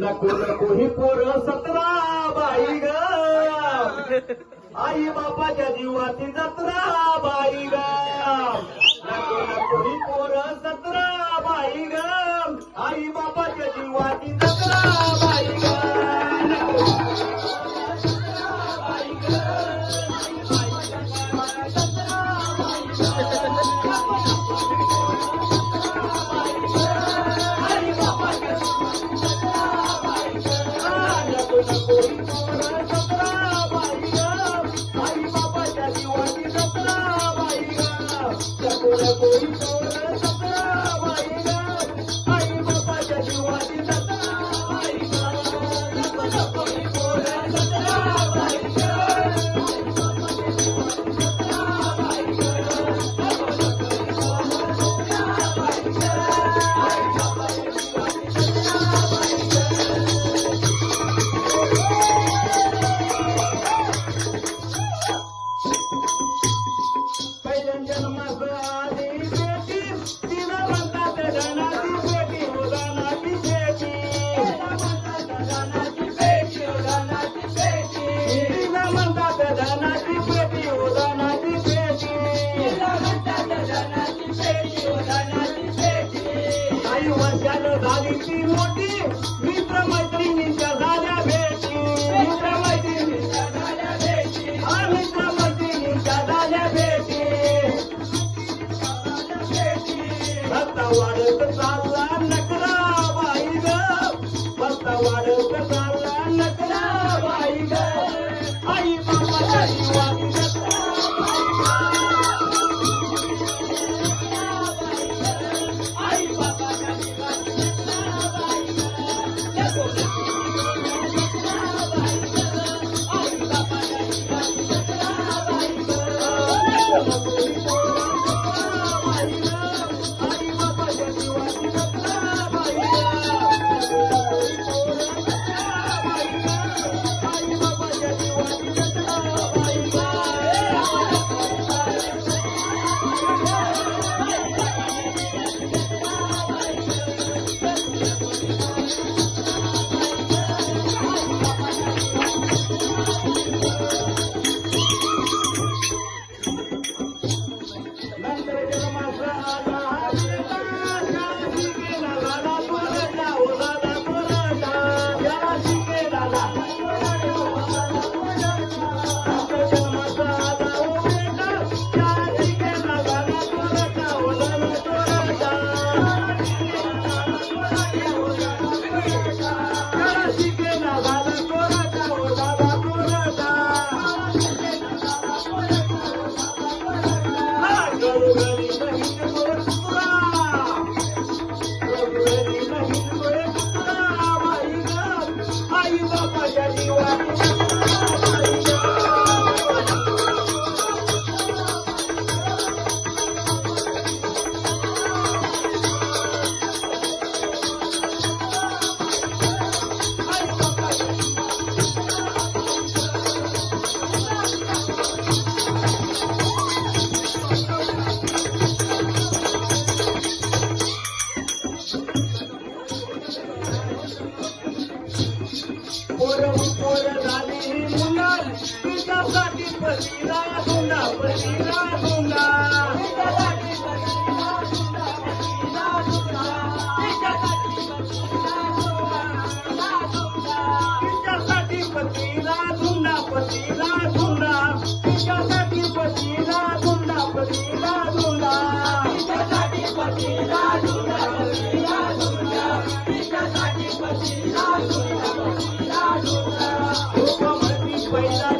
नको नको ही पोर सतरा. आई बापाच्या जीवाची जत्रा बाई. What 会伤。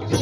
Yeah.